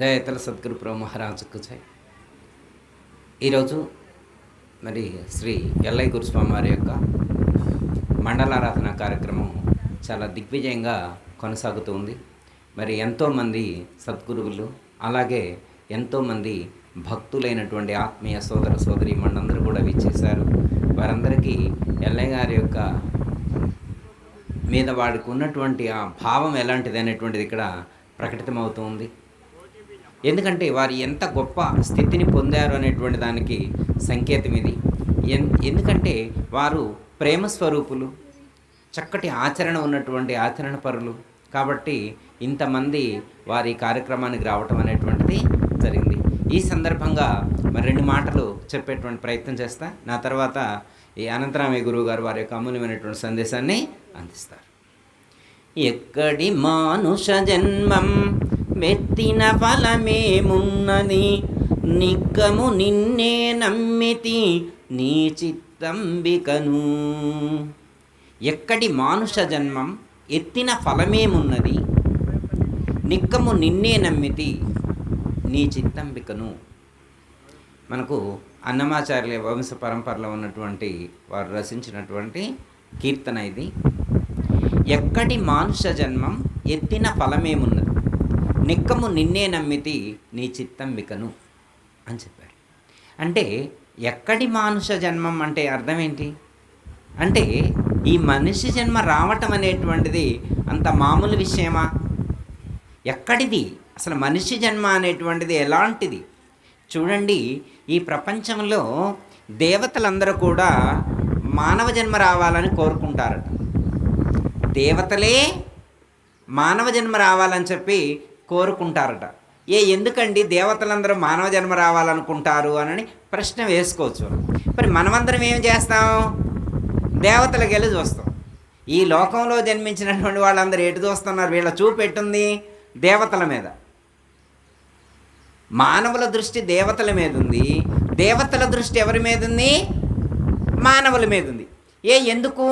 జయతల సద్గురు ప్రభు మహారాజుకు జై. ఈరోజు మరి శ్రీ ఎల్లై గురుస్వామి వారి యొక్క మండలారాధన కార్యక్రమం చాలా దిగ్విజయంగా కొనసాగుతుంది మరి ఎంతోమంది సద్గురువులు అలాగే ఎంతోమంది భక్తులైనటువంటి ఆత్మీయ సోదర సోదరి మనందరూ కూడా విచ్చేశారు. వారందరికీ ఎల్లయ్య గారి యొక్క మీద వాడికి ఉన్నటువంటి ఆ భావం ఎలాంటిది అనేటువంటిది ఇక్కడ ప్రకటితమవుతుంది ఎందుకంటే వారు ఎంత గొప్ప స్థితిని పొందారు అనేటువంటి దానికి సంకేతం ఇది. ఎన్ ఎందుకంటే వారు ప్రేమ స్వరూపులు చక్కటి ఆచరణ ఉన్నటువంటి ఆచరణ పరులు. కాబట్టి ఇంతమంది వారి కార్యక్రమానికి రావటం అనేటువంటిది జరిగింది. ఈ సందర్భంగా మరి రెండు మాటలు చెప్పేటువంటి ప్రయత్నం చేస్తా. నా తర్వాత ఈ అనంతరామయ్య గురువు గారు వారి యొక్క అమూల్యమైనటువంటి సందేశాన్ని అందిస్తారు. ఎక్కడి మానుష జన్మం మెత్తిన ఫలమేమున్నది? నిగ్గము నిన్నే నమ్మితి నీ చిత్తంబికను. ఎక్కడి మానుష జన్మం ఎత్తిన ఫలమేమున్నది? నిక్కము నిన్నే నమ్మితి నీ చిత్తంబికను. మనకు అన్నమాచార్య వంశ పరంపరలో ఉన్నటువంటి వారు రచించినటువంటి కీర్తన ఇది. ఎక్కడి మానుష జన్మం ఎత్తిన ఫలమేమున్నది? నిక్కము నిన్నే నమ్మితి నీ చిత్తంబికను అని చెప్పారు. అంటే ఎక్కడి మానుష జన్మం అంటే అర్థం ఏంటి? అంటే ఈ మనిషి జన్మ రావటం అనేటువంటిది అంత మామూలు విషయమా? ఎక్కడిది? అసలు మనిషి జన్మ అనేటువంటిది ఎలాంటిది? చూడండి ఈ ప్రపంచంలో దేవతలందరూ కూడా మానవ జన్మ రావాలని కోరుకుంటారట. దేవతలే మానవ జన్మ రావాలని చెప్పి కోరుకుంటారట. ఏ ఎందుకండి దేవతలందరూ మానవ జన్మ రావాలనుకుంటారు అని ప్రశ్న వేసుకోవచ్చు. మరి మనమందరం ఏం చేస్తాం? దేవతలకు వెళ్ళి చూస్తాం. ఈ లోకంలో జన్మించినటువంటి వాళ్ళందరూ ఎటు చూస్తున్నారు? వీళ్ళ చూపెట్టుంది దేవతల మీద. మానవుల దృష్టి దేవతల మీద ఉంది దేవతల దృష్టి ఎవరి మీద ఉంది మానవుల మీద ఉంది ఏ ఎందుకు?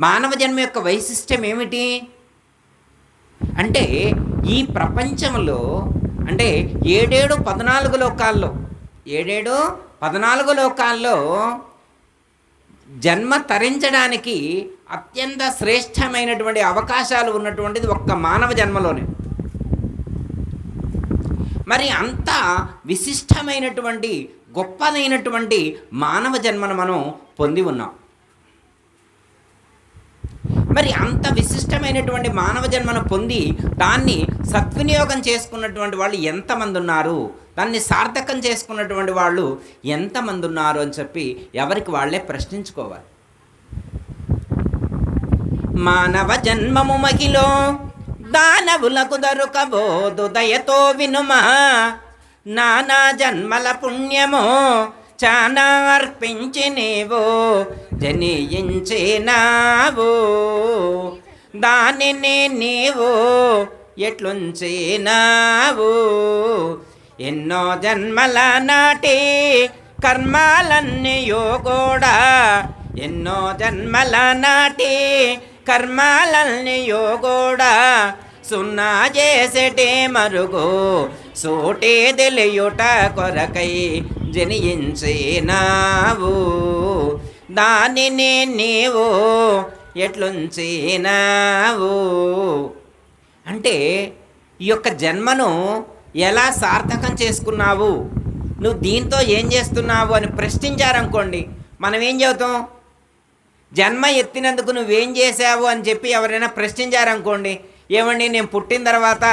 మానవ జన్మ యొక్క వైశిష్టం ఏమిటి? అంటే ఈ ప్రపంచంలో అంటే ఏడేడు పద్నాలుగు లోకాల్లో ఏడేడు పద్నాలుగు లోకాల్లో జన్మ తరించడానికి అత్యంత శ్రేష్టమైనటువంటి అవకాశాలు ఉన్నటువంటిది ఒక్క మానవ జన్మలోనే. మరి అంత విశిష్టమైనటువంటి గొప్పదైనటువంటి మానవ జన్మను మనం పొంది ఉన్నాం. మరి అంత విశిష్టమైనటువంటి మానవ జన్మను పొంది దాన్ని సద్వినియోగం చేసుకున్నటువంటి వాళ్ళు ఎంతమంది ఉన్నారు? దాన్ని సార్థకం చేసుకున్నటువంటి వాళ్ళు ఎంతమంది ఉన్నారు అని చెప్పి ఎవరికి వాళ్ళే ప్రశ్నించుకోవాలి. మానవ జన్మము మగిలో దానవులకు దొరకబోదు దయతో వినుమా. నానా జన్మల పుణ్యమో చానా అర్పించినేవో జనియించేనావో దానిని నీవు ఎట్లుంచినావు? ఎన్నో జన్మల నాటి కర్మాలన్నీయో కూడా ఎన్నో జన్మల నాటి కర్మాలన్నీయో కూడా సున్నా చేసేటే మరుగు సోటే తెలియుట కొరకై జనించినావు. దానిని నీవు ఎట్లుంచినావు? అంటే ఈ యొక్క జన్మను ఎలా సార్థకం చేసుకున్నావు? నువ్వు దీంతో ఏం చేస్తున్నావు అని ప్రశ్నించారనుకోండి మనం ఏం చెబుతాం? జన్మ ఎత్తినందుకు నువ్వేం చేసావు అని చెప్పి ఎవరైనా ప్రశ్నించారనుకోండి ఏమండి నేను పుట్టిన తర్వాత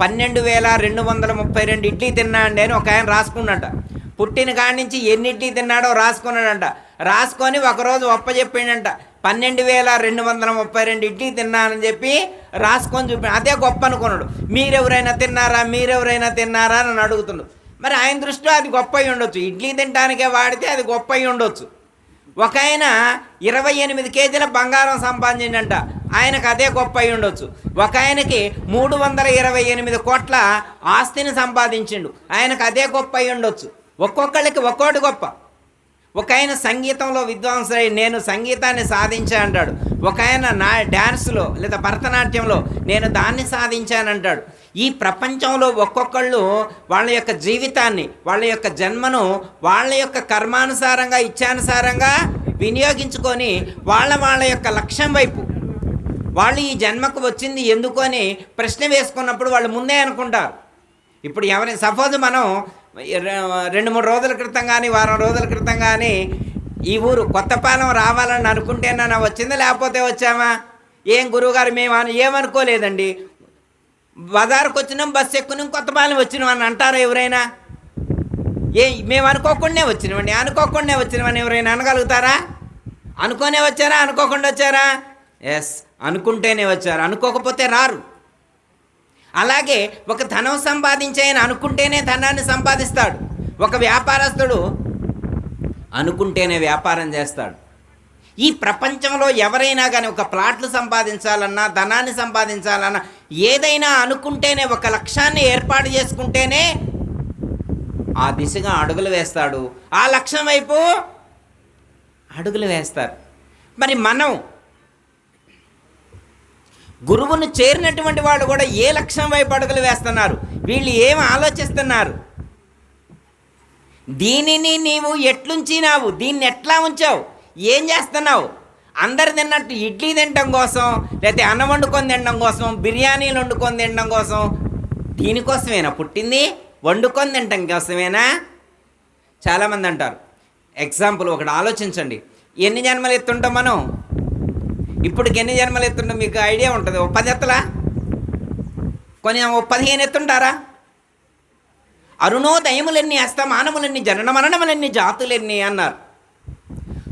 పన్నెండు వేల రెండు వందల ముప్పై రెండు ఇడ్లీ తిన్నా అండి అని ఒక ఆయన రాసుకున్నట పుట్టిన కాడి నుంచి ఎన్ని ఇడ్లీ తిన్నాడో రాసుకున్నాడంట. రాసుకొని ఒకరోజు ఒప్ప చెప్పిండంట పన్నెండు వేల రెండు వందల ముప్పై రెండు ఇడ్లీ తిన్నానని చెప్పి రాసుకొని చూపి అదే గొప్ప అనుకున్నాడు. మీరెవరైనా తిన్నారా? మీరెవరైనా తిన్నారా అని అడుగుతున్నాడు మరి ఆయన దృష్టిలో అది గొప్ప అయి ఉండొచ్చు. ఇడ్లీ తినడానికే వాడితే అది గొప్ప అయి ఉండొచ్చు. ఒక ఆయన ఇరవై ఎనిమిది కేజీల బంగారం సంపాదించిందంట ఆయనకు అదే గొప్ప అయి ఉండొచ్చు. ఒక ఆయనకి మూడు వందల ఇరవై ఎనిమిది కోట్ల ఆస్తిని సంపాదించిండు. ఆయనకు అదే గొప్ప అయి ఉండొచ్చు. ఒక్కొక్కళ్ళకి ఒక్కోటి గొప్ప. ఒక ఆయన సంగీతంలో విద్వాంసులై నేను సంగీతాన్ని సాధించా అంటాడు. ఒక ఆయన నా డ్యాన్స్లో లేదా భరతనాట్యంలో నేను దాన్ని సాధించానంటాడు. ఈ ప్రపంచంలో ఒక్కొక్కళ్ళు వాళ్ళ యొక్క జీవితాన్ని వాళ్ళ యొక్క జన్మను వాళ్ళ యొక్క కర్మానుసారంగా ఇచ్చానుసారంగా వినియోగించుకొని వాళ్ళ వాళ్ళ యొక్క లక్ష్యం వైపు వాళ్ళు ఈ జన్మకు వచ్చింది ఎందుకు అని ప్రశ్న వేసుకున్నప్పుడు వాళ్ళు ముందే అనుకుంటారు. ఇప్పుడు ఎవరి సపోజ్ మనం రెండు మూడు రోజుల క్రితం కానీ వారం రోజుల క్రితం కానీ ఈ ఊరు కొత్తపాలెం రావాలని అనుకుంటేనా వచ్చిందా లేకపోతే వచ్చామా? ఏం గురువుగారు మేము ఏమనుకోలేదండి. బజారుకు వచ్చినాం బస్సు ఎక్కున్నాం కొత్తపాలెం వచ్చినాం అని అంటారా ఎవరైనా? ఏ మేము అనుకోకుండానే వచ్చినామండి. అనుకోకుండానే వచ్చినామని ఎవరైనా అనగలుగుతారా? అనుకోనే వచ్చారా? అనుకోకుండా వచ్చారా? ఎస్ అనుకుంటేనే వచ్చారు. అనుకోకపోతే రారు. అలాగే ఒక ధనం సంపాదించాయని అనుకుంటేనే ధనాన్ని సంపాదిస్తాడు. ఒక వ్యాపారస్తుడు అనుకుంటేనే వ్యాపారం చేస్తాడు. ఈ ప్రపంచంలో ఎవరైనా కానీ ఒక ప్లాట్లు సంపాదించాలన్నా ధనాన్ని సంపాదించాలన్నా ఏదైనా అనుకుంటేనే ఒక లక్ష్యాన్ని ఏర్పాటు చేసుకుంటేనే ఆ దిశగా అడుగులు వేస్తాడు. ఆ లక్ష్యం వైపు అడుగులు వేస్తారు. మరి మనం గురువును చేరినటువంటి వాళ్ళు కూడా ఏ లక్ష్యం వైపు అడుగులు వేస్తున్నారు? వీళ్ళు ఏం ఆలోచిస్తున్నారు? దీనిని నీవు ఎట్లుంచినావు దీన్ని ఎట్లా ఉంచావు? ఏం చేస్తున్నావు? అందరు తిన్నట్టు ఇడ్లీ తినడం కోసం లేకపోతే అన్నం వండుకొని తినడం కోసం బిర్యానీలు వండుకొని తినడం కోసం దీనికోసమేనా పుట్టింది? వండుకొని తినడం కోసమేనా? చాలామంది అంటారు. ఎగ్జాంపుల్ ఒకటి ఆలోచించండి. ఎన్ని జన్మలు ఎత్తుంటాం మనం? ఇప్పటికి ఎన్ని జన్మలు ఎత్తుండో మీకు ఐడియా ఉంటుంది. ఓ పది ఎత్తలా? కొన్ని ఓ పదిహేను ఎత్తుంటారా? అరుణోదయములన్నీ అస్తమానములన్నీ జనన మరణములన్నీ జాతులన్నీ అన్నారు.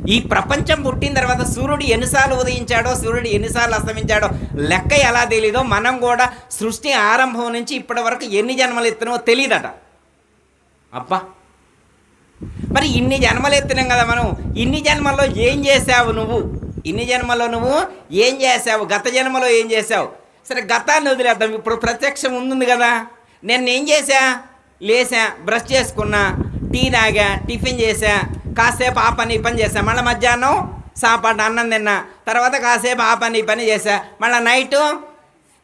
ఈ ప్రపంచం పుట్టిన తర్వాత సూర్యుడు ఎన్నిసార్లు ఉదయించాడో సూర్యుడు ఎన్నిసార్లు అస్తమించాడో లెక్క ఎలా తెలీదో మనం కూడా సృష్టి ఆరంభం నుంచి ఇప్పటి వరకు ఎన్ని జన్మలు ఎత్తినో తెలియదట అబ్బా! మరి ఇన్ని జన్మలు ఎత్తినాం కదా మనం. ఇన్ని జన్మల్లో ఏం చేసావు నువ్వు? ఇన్ని జన్మలో నువ్వు ఏం చేసావు గత జన్మలో ఏం చేసావు సరే గతాన్ని వదిలేద్దాం. ఇప్పుడు ప్రత్యక్షం ఉంది కదా. నేను ఏం చేశా? లేసా బ్రష్ చేసుకున్నా టీ తాగా టిఫిన్ చేసా కాసేపు ఆ పని పని చేసా మళ్ళీ మధ్యాహ్నం సాపాటు అన్నం తిన్నా. తర్వాత కాసేపు ఆ పని పని చేసా మళ్ళీ నైటు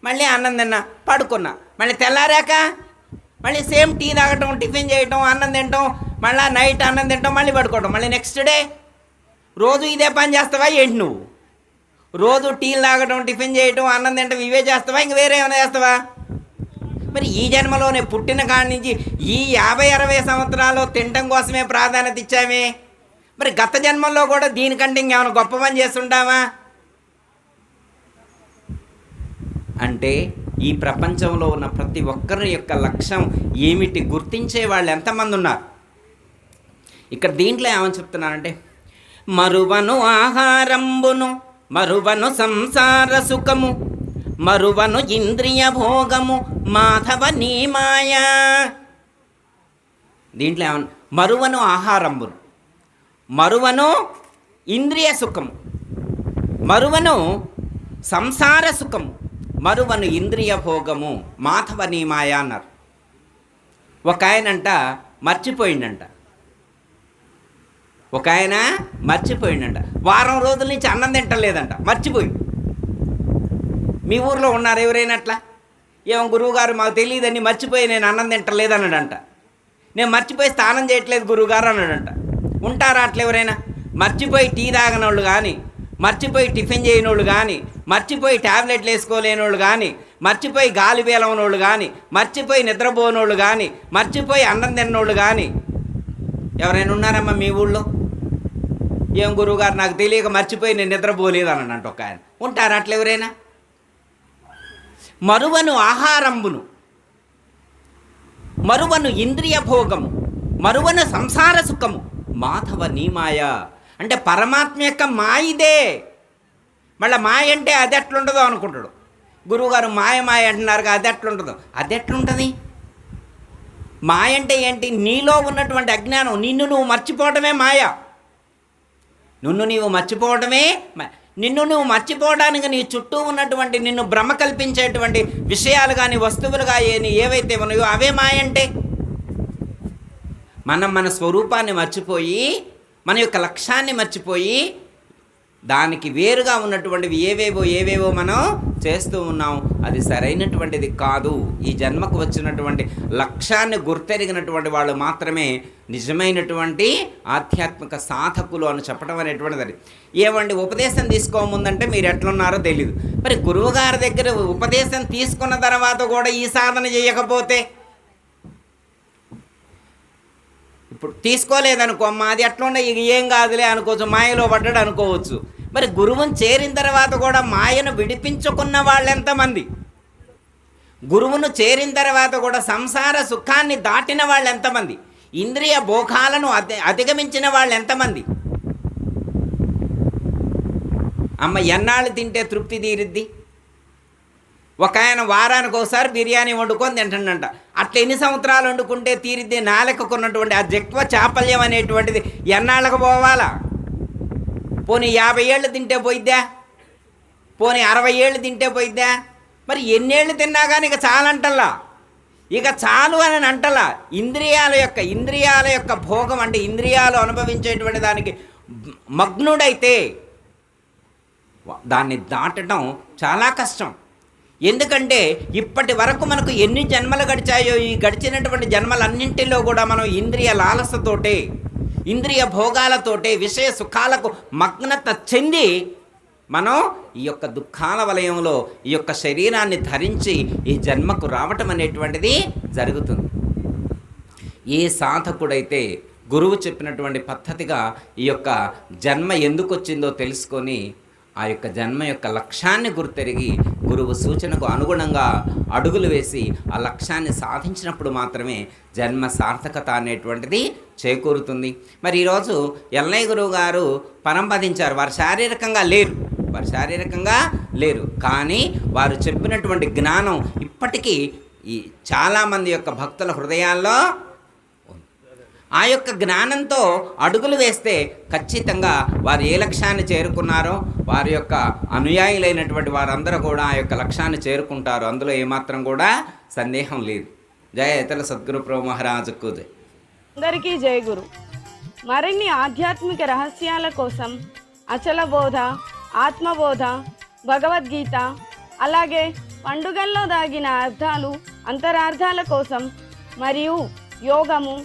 మళ్ళీ అన్నం తిన్నా పడుకున్నా. మళ్ళీ తెల్లారాక మళ్ళీ సేమ్ టీ తాగటం టిఫిన్ చేయటం అన్నం తినటం మళ్ళీ నైట్ అన్నం తినటం మళ్ళీ పడుకోవటం. మళ్ళీ నెక్స్ట్ డే రోజు ఇదే పని చేస్తావా ఏంటి నువ్వు? రోజు టీలు తాగటం టిఫిన్ చేయటం అన్నం తింటాం ఇవే చేస్తావా? ఇంక వేరే ఏమైనా చేస్తావా? మరి ఈ జన్మలోనే పుట్టిన కాడి నుంచి ఈ యాభై అరవై సంవత్సరాలు తినటం కోసమే ప్రాధాన్యత ఇచ్చామే. మరి గత జన్మల్లో కూడా దీనికంటే ఇంకేమైనా గొప్ప పని చేస్తుంటావా? అంటే ఈ ప్రపంచంలో ఉన్న ప్రతి ఒక్కరి యొక్క లక్ష్యం ఏమిటి గుర్తించే వాళ్ళు ఎంతమంది ఉన్నారు? ఇక్కడ దీంట్లో ఏమని చెప్తున్నానంటే మరువను ఆహారంబును మరువను సంసార సుఖము మరువను ఇంద్రియ భోగము మాధవ నీమాయా. దీంట్లో ఏమన్నా మరువను ఆహారంబును మరువను ఇంద్రియ సుఖము మరువను సంసార సుఖము మరువను ఇంద్రియ భోగము మాధవ నీమాయా అన్నారు. ఒక ఆయనంట మర్చిపోయిండంట. ఒక ఆయన మర్చిపోయిండంట. వారం రోజుల నుంచి అన్నం తింటలేదంట. మర్చిపోయి మీ ఊర్లో ఉన్నారు ఎవరైనా అట్లా? ఏమో గురువుగారు మాకు తెలియదని మర్చిపోయి నేను అన్నం తింటలేదన్నాడంట నేను మర్చిపోయి స్నానం చేయట్లేదు గురువుగారు అన్నాడంట. ఉంటారా అట్లా ఎవరైనా? మర్చిపోయి టీ తాగనోళ్ళు కానీ మర్చిపోయి టిఫిన్ చేయనోళ్ళు కానీ మర్చిపోయి ట్యాబ్లెట్లు వేసుకోలేనోళ్ళు కానీ మర్చిపోయి గాలి పేలవనోళ్ళు కానీ మర్చిపోయి నిద్రపోనోళ్ళు కానీ మర్చిపోయి అన్నం తిన్నోళ్ళు కానీ ఎవరైనా ఉన్నారమ్మా మీ ఊళ్ళో? ఏం గురువుగారు నాకు తెలియక మర్చిపోయి నేను నిద్రపోలేదు అని అంట ఒక ఆయన. ఉంటారా అట్లా ఎవరైనా? మరువను ఆహారంబును మరువను ఇంద్రియ భోగము మరువను సంసార సుఖము. మాధవ నీ మాయ. అంటే పరమాత్మ యొక్క మాయిదే. మళ్ళీ మాయ అంటే అది ఎట్లుండదో అనుకుంటాడు. గురువుగారు మాయ మాయ అంటున్నారు అది ఎట్లుంటుందో అది ఎట్లుంటుంది? మాయ అంటే ఏంటి? నీలో ఉన్నటువంటి అజ్ఞానం నిన్ను నువ్వు మర్చిపోవడమే మాయ. నిన్ను నీవు మర్చిపోవడమే నిన్ను నువ్వు మర్చిపోవడానికి నీ చుట్టూ ఉన్నటువంటి నిన్ను భ్రమ కల్పించేటువంటి విషయాలు కానీ వస్తువులు కానీ ఏవైతే ఉన్నాయో అవే మాయంటే. మనం మన స్వరూపాన్ని మర్చిపోయి మన యొక్క లక్ష్యాన్ని మర్చిపోయి దానికి వేరుగా ఉన్నటువంటివి ఏవేవో ఏవేవో మనం చేస్తూ ఉన్నాం. అది సరైనటువంటిది కాదు. ఈ జన్మకు వచ్చినటువంటి లక్ష్యాన్ని గుర్తెరిగినటువంటి వాళ్ళు మాత్రమే నిజమైనటువంటి ఆధ్యాత్మిక సాధకులు అని చెప్పడం అనేటువంటిది అది ఏమండి ఉపదేశం తీసుకోముందంటే మీరు ఎట్లున్నారో తెలియదు మరి గురువుగారి దగ్గర ఉపదేశం తీసుకున్న తర్వాత కూడా ఈ సాధన చేయకపోతే? ఇప్పుడు తీసుకోలేదనుకో అమ్మా అది ఎట్లుండే ఇక ఏం కాదులే అనుకోవచ్చు మాయలో పడ్డాడు అనుకోవచ్చు. మరి గురువుని చేరిన తర్వాత కూడా మాయను విడిపించుకున్న వాళ్ళు ఎంతమంది? గురువును చేరిన తర్వాత కూడా సంసార సుఖాన్ని దాటిన వాళ్ళు ఎంతమంది? ఇంద్రియ భోగాలను అధి అధిగమించిన వాళ్ళు ఎంతమంది? అమ్మ ఎన్నాళ్ళు తింటే తృప్తి తీరిద్ది? ఒక ఆయన వారానికి ఒకసారి బిర్యానీ వండుకొని తింటుండంట. అట్లా ఎన్ని సంవత్సరాలు వండుకుంటే తీరిద్ది? నాలుకకున్నటువంటి ఆ జక్వ చాపల్యం అనేటువంటిది ఎన్నాళ్ళకు పోవాలా? పోనీ యాభై ఏళ్ళు తింటే పోయిద్దా? పోనీ అరవై ఏళ్ళు తింటే పోయిద్దా? మరి ఎన్నేళ్ళు తిన్నా కానీ ఇక చాలంటల్లా. ఇక చాలు అని అంటలా ఇంద్రియాల యొక్క ఇంద్రియాల యొక్క భోగం అంటే ఇంద్రియాలు అనుభవించేటువంటి దానికి మగ్నుడైతే దాన్ని దాటడం చాలా కష్టం. ఎందుకంటే ఇప్పటి వరకు మనకు ఎన్ని జన్మలు గడిచాయో ఈ గడిచినటువంటి జన్మలన్నింటిలో కూడా మనం ఇంద్రియ లాలసతోటే ఇంద్రియ భోగాలతోటే విషయ సుఖాలకు మగ్నత చెంది మనం ఈ యొక్క దుఃఖాల వలయంలో ఈ యొక్క శరీరాన్ని ధరించి ఈ జన్మకు రావటం అనేటువంటిది జరుగుతుంది. ఏ సాధకుడైతే గురువు చెప్పినటువంటి పద్ధతిగా ఈ యొక్క జన్మ ఎందుకు వచ్చిందో తెలుసుకొని ఆ యొక్క జన్మ యొక్క లక్ష్యాన్ని గుర్తెరిగి గురువు సూచనకు అనుగుణంగా అడుగులు వేసి ఆ లక్ష్యాన్ని సాధించినప్పుడు మాత్రమే జన్మ సార్థకత అనేటువంటిది చేకూరుతుంది. మరి ఈరోజు ఎల్లయ్య గురువు గారు పరంపదించారు వారు శారీరకంగా లేరు. వారు శారీరకంగా లేరు. కానీ వారు చెప్పినటువంటి జ్ఞానం ఇప్పటికీ ఈ చాలామంది యొక్క భక్తుల హృదయాల్లో ఆ యొక్క జ్ఞానంతో అడుగులు వేస్తే ఖచ్చితంగా వారు ఏ లక్ష్యాన్ని చేరుకున్నారో వారి యొక్క అనుయాయులైనటువంటి వారందరూ కూడా ఆ యొక్క లక్ష్యాన్ని చేరుకుంటారు. అందులో ఏమాత్రం కూడా సందేహం లేదు. జయ ఇతర సద్గురు ప్రభు మహారాజుకు అందరికీ జయ గురు. మరిన్ని ఆధ్యాత్మిక రహస్యాల కోసం అచల బోధ ఆత్మబోధ భగవద్గీత అలాగే పండుగల్లో దాగిన అర్థాలు అంతరార్థాల కోసం మరియు యోగము